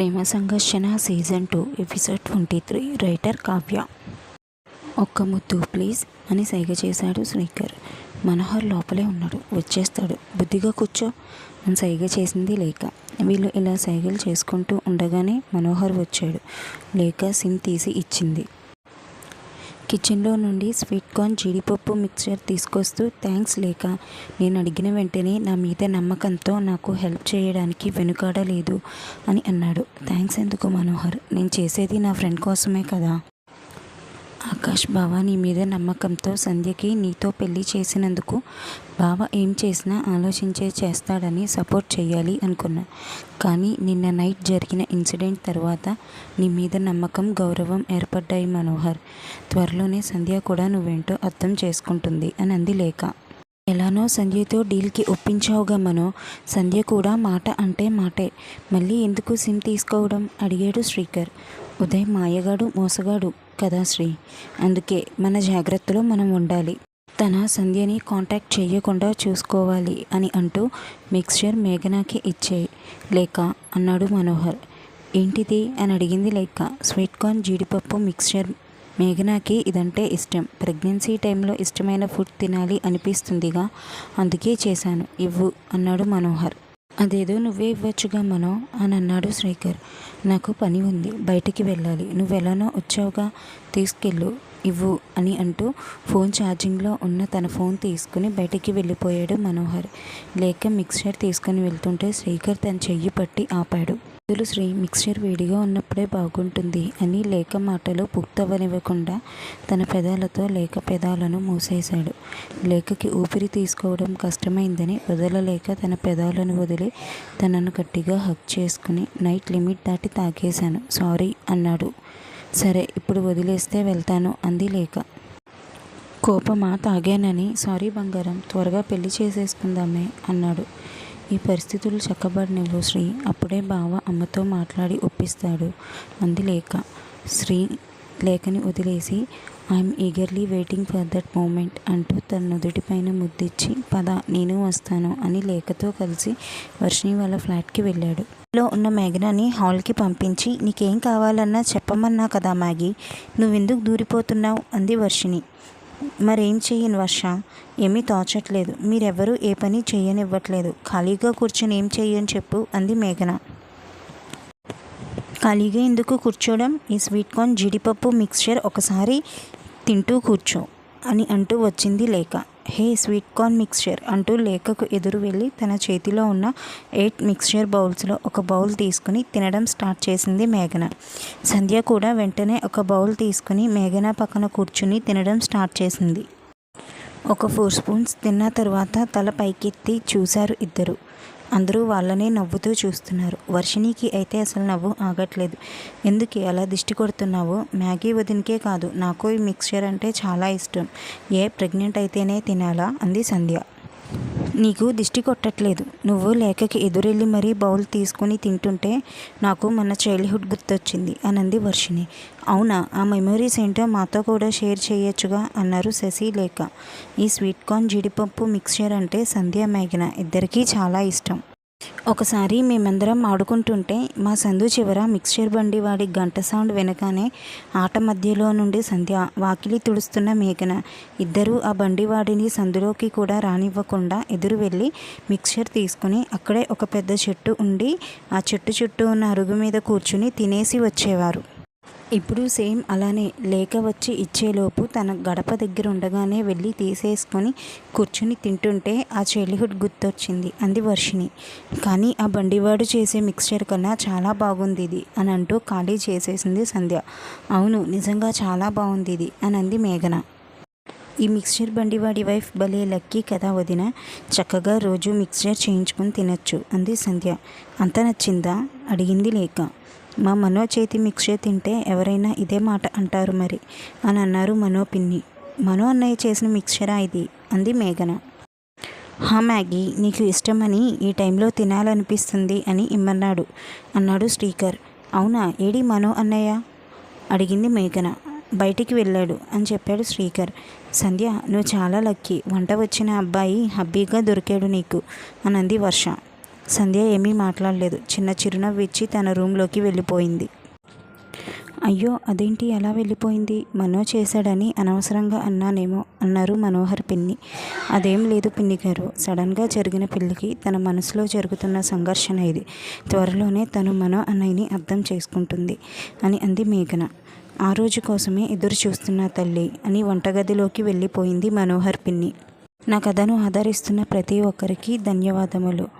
ప్రేమ సంఘర్షణ season two episode twenty three writer Kavya. ఒక్క ముద్దు ప్లీజ్ అని సైగ చేశాడు శ్రీకర్. మనోహర్ లోపలే ఉన్నాడు వచ్చేస్తాడు. బుద్ధిగా కూర్చో అని సైగ చేసింది లేక వీళ్ళు ఇలా సైగలు చేసుకుంటూ ఉండగానే మనోహర్ వచ్చాడు. లేక సిమ్ తీసి ఇచ్చింది. కిచెన్లో నుండి స్వీట్ కార్న్ జీడిపప్పు మిక్చర్ తీసుకొస్తూ థ్యాంక్స్ లేక నేను అడిగిన వెంటనే నా మీద నమ్మకంతో నాకు హెల్ప్ చేయడానికి వెనుకాడలేదు అని అన్నాడు. థ్యాంక్స్ ఎందుకు మనోహర్? నేను చేసేది నా ఫ్రెండ్ కోసమే కదా. ఆకాష్ బావ నీ మీద నమ్మకంతో సంధ్యకి నీతో పెళ్ళి చేసినందుకు బావ ఏం చేసినా ఆలోచించే చేస్తాడని సపోర్ట్ చేయాలి అనుకున్నా. కానీ నిన్న నైట్ జరిగిన ఇన్సిడెంట్ తర్వాత నీ మీద నమ్మకం గౌరవం ఏర్పడ్డాయి మనోహర్. త్వరలోనే సంధ్య కూడా నువ్వేంటో అర్థం చేసుకుంటుంది అని అంది లేక ఎలానో సంధ్యతో డీల్కి ఒప్పించావుగా మనో సంధ్య కూడా మాట అంటే మాటే. మళ్ళీ ఎందుకు సిమ్ తీసుకోవడం? అడిగాడు శ్రీకర్. ఉదయ్ మాయగాడు మోసగాడు కదా శ్రీ. అందుకే మన జాగ్రత్తలో మనం ఉండాలి. తన సంధ్యని కాంటాక్ట్ చేయకుండా చూసుకోవాలి అని అంటూ మిక్స్చర్ మేఘనాకి ఇచ్చే లేక అన్నాడు మనోహర్. ఏంటిది? అని అడిగింది లేక. స్వీట్ కార్న్ జీడిపప్పు మిక్స్చర్ మేఘనాకి ఇదంటే ఇష్టం. ప్రెగ్నెన్సీ టైంలో ఇష్టమైన ఫుడ్ తినాలి అనిపిస్తుందిగా. అందుకే చేశాను. ఇవ్వు అన్నాడు మనోహర్. అదేదో నువ్వే ఇవ్వచ్చుగా మనో అని అన్నాడు శ్రీకర్. నాకు పని ఉంది. బయటికి వెళ్ళాలి. నువ్వెలానో వచ్చావుగా. తీసుకెళ్ళు. ఇవ్వు అని అంటూ ఫోన్ ఛార్జింగ్లో ఉన్న తన ఫోన్ తీసుకుని బయటికి వెళ్ళిపోయాడు మనోహర్. లేక మిక్సర్ తీసుకుని వెళ్తుంటే శ్రీకర్ తన చెయ్యి పట్టి ఆపాడు. వదులు శ్రీ మిక్సర్ వేడిగా ఉన్నప్పుడే బాగుంటుంది అని లేఖ మాటలు పూర్తవనివ్వకుండా తన పెదాలతో లేఖ పెదాలను మూసేశాడు. లేఖకి ఊపిరి తీసుకోవడం కష్టమైందని వదలలేక తన పెదాలను వదిలి తనను గట్టిగా హక్ చేసుకుని నైట్ లిమిట్ దాటి తాగేశాను. సారీ అన్నాడు. సరే ఇప్పుడు వదిలేస్తే వెళ్తాను అంది లేఖ కోపమా తాగానని? సారీ బంగారం త్వరగా పెళ్ళి చేసేసుకుందామే అన్నాడు. ఈ పరిస్థితులు చక్కబడినవు శ్రీ. అప్పుడే బావ అమ్మతో మాట్లాడి ఒప్పిస్తాడు. అంది లేక. శ్రీ లేఖని వదిలేసి I'm eagerly waiting for that moment అంటూ తన నుదుటిపైన ముద్దిచ్చి పద నేను వస్తాను అని లేఖతో కలిసి వర్షిణి వాళ్ళ ఫ్లాట్కి వెళ్ళాడు. లో ఉన్న మేఘనాని హాల్కి పంపించి నీకేం కావాలన్నా చెప్పమన్నా కదా మ్యాగీ నువ్వెందుకు దూరిపోతున్నావు? అంది వర్షిణి. మరేం చెయ్యను వర్ష? ఏమీ తోచట్లేదు. మీరెవరూ ఏ పని చేయనివ్వట్లేదు ఖాళీగా కూర్చొని ఏం చెయ్యని చెప్పు అంది మేఘన. ఖాళీగా ఎందుకు కూర్చోవడం ఈ స్వీట్ కార్న్ జీడిపప్పు మిక్స్చర్ ఒకసారి తింటూ కూర్చో అని అంటూ వచ్చింది లేక హే స్వీట్ కార్న్ మిక్స్చర్ అంటూ లేఖకు ఎదురు వెళ్ళి తన చేతిలో ఉన్న ఎయిట్ మిక్స్చర్ బౌల్స్లో ఒక బౌల్ తీసుకుని తినడం స్టార్ట్ చేసింది మేఘన. సంధ్య కూడా వెంటనే ఒక బౌల్ తీసుకుని మేఘన పక్కన కూర్చుని తినడం స్టార్ట్ చేసింది. ఒక ఫోర్ స్పూన్స్ తిన్న తర్వాత తల పైకెత్తి చూశారు ఇద్దరు. అందరూ వాళ్ళనే నవ్వుతూ చూస్తున్నారు. వర్షిణికి అయితే అసలు నవ్వు ఆగట్లేదు. ఎందుకే అలా దిష్టి కొడుతున్నావో? మ్యాగీ వదినకే కాదు నాకు ఈ మిక్స్చర్ అంటే చాలా ఇష్టం. ఏ ప్రెగ్నెంట్ అయితేనే తినాలా? అంది సంధ్య. నీకు దిష్టి కొట్టట్లేదు. నువ్వు లేఖకి ఎదురెళ్ళి మరీ బౌల్ తీసుకుని తింటుంటే నాకు మన చైల్డ్హుడ్ గుర్తొచ్చింది అనంది వర్షిణి. అవునా ఆ మెమరీస్ ఏంటో మాతో కూడా షేర్ చేయొచ్చుగా అన్నారు శశి లేఖ. ఈ స్వీట్ కార్న్ జీడిపప్పు మిక్స్చర్ అంటే సంధ్యా మేఘన. ఇద్దరికీ చాలా ఇష్టం. ఒకసారి మేమందరం ఆడుకుంటుంటే మా సందు చివర మిక్స్చర్ బండి వాడి గంట సౌండ్ వెనకానే ఆట మధ్యలో నుండి సంధ్య వాకిలి తుడుస్తున్న మేఘన. ఇద్దరూ ఆ బండి వాడిని సందులోకి కూడా రానివ్వకుండా ఎదురు వెళ్ళి మిక్స్చర్ తీసుకుని అక్కడే ఒక పెద్ద చెట్టు ఉండి ఆ చెట్టు చుట్టూ ఉన్న అరుగు మీద కూర్చుని తినేసి వచ్చేవారు. ఇప్పుడు సేమ్ అలానే లేక వచ్చి ఇచ్చేలోపు తన గడప దగ్గర ఉండగానే వెళ్ళి తీసేసుకొని కూర్చుని తింటుంటే ఆ చైల్డ్హుడ్ గుర్తొచ్చింది. అంది వర్షిణి. కానీ ఆ బండివాడు చేసే మిక్స్చర్ కన్నా చాలా బాగుంది ఇది అని అంటూ ఖాళీ చేసేసింది సంధ్య. అవును నిజంగా చాలా బాగుంది ఇది అని అంది మేఘన. ఈ మిక్స్చర్ బండివాడి వైఫ్ భలే లక్కీ కదా వదిన. చక్కగా రోజు మిక్స్చర్ చేయించుకొని తినచ్చు అంది సంధ్య. అంత నచ్చిందా? అడిగింది లేక. మా మనో చేతి మిక్చర్ తింటే ఎవరైనా ఇదే మాట అంటారు మరి? అని అన్నారు మనో పిన్ని. మనో అన్నయ్య చేసిన మిక్చరా ఇది? అంది మేఘన. హా మ్యాగీ నీకు ఇష్టమని ఈ టైంలో తినాలనిపిస్తుంది అని ఇమ్మన్నాడు అన్నాడు స్టీకర్ అవునా? ఏడి మనో అన్నయ్య? అడిగింది మేఘన. బయటికి వెళ్ళాడు అని చెప్పాడు శ్రీకర్ సంధ్య నువ్వు చాలా లక్కీ. వంట వచ్చిన అబ్బాయి హబ్బీగా దొరికాడు నీకు అనంది వర్ష. సంధ్య ఏమీ మాట్లాడలేదు. చిన్న చిరునవ్వు ఇచ్చి తన రూమ్లోకి వెళ్ళిపోయింది. అయ్యో అదేంటి అలా వెళ్ళిపోయింది? మనో చేశాడని అనవసరంగా అన్నానేమో అన్నారు మనోహర్ పిన్ని. అదేం లేదు పిన్ని గారు. సడన్గా జరిగిన పెళ్ళికి తన మనసులో జరుగుతున్న సంఘర్షణ ఇది. త్వరలోనే తను మనో అన్నయ్యని అర్థం చేసుకుంటుంది అని అంది మేఘన. ఆ రోజు కోసమే ఎదురు చూస్తున్న తల్లి అని వంటగదిలోకి వెళ్ళిపోయింది మనోహర్ పిన్ని. నా కథను ఆదరిస్తున్న ప్రతి ఒక్కరికి ధన్యవాదములు.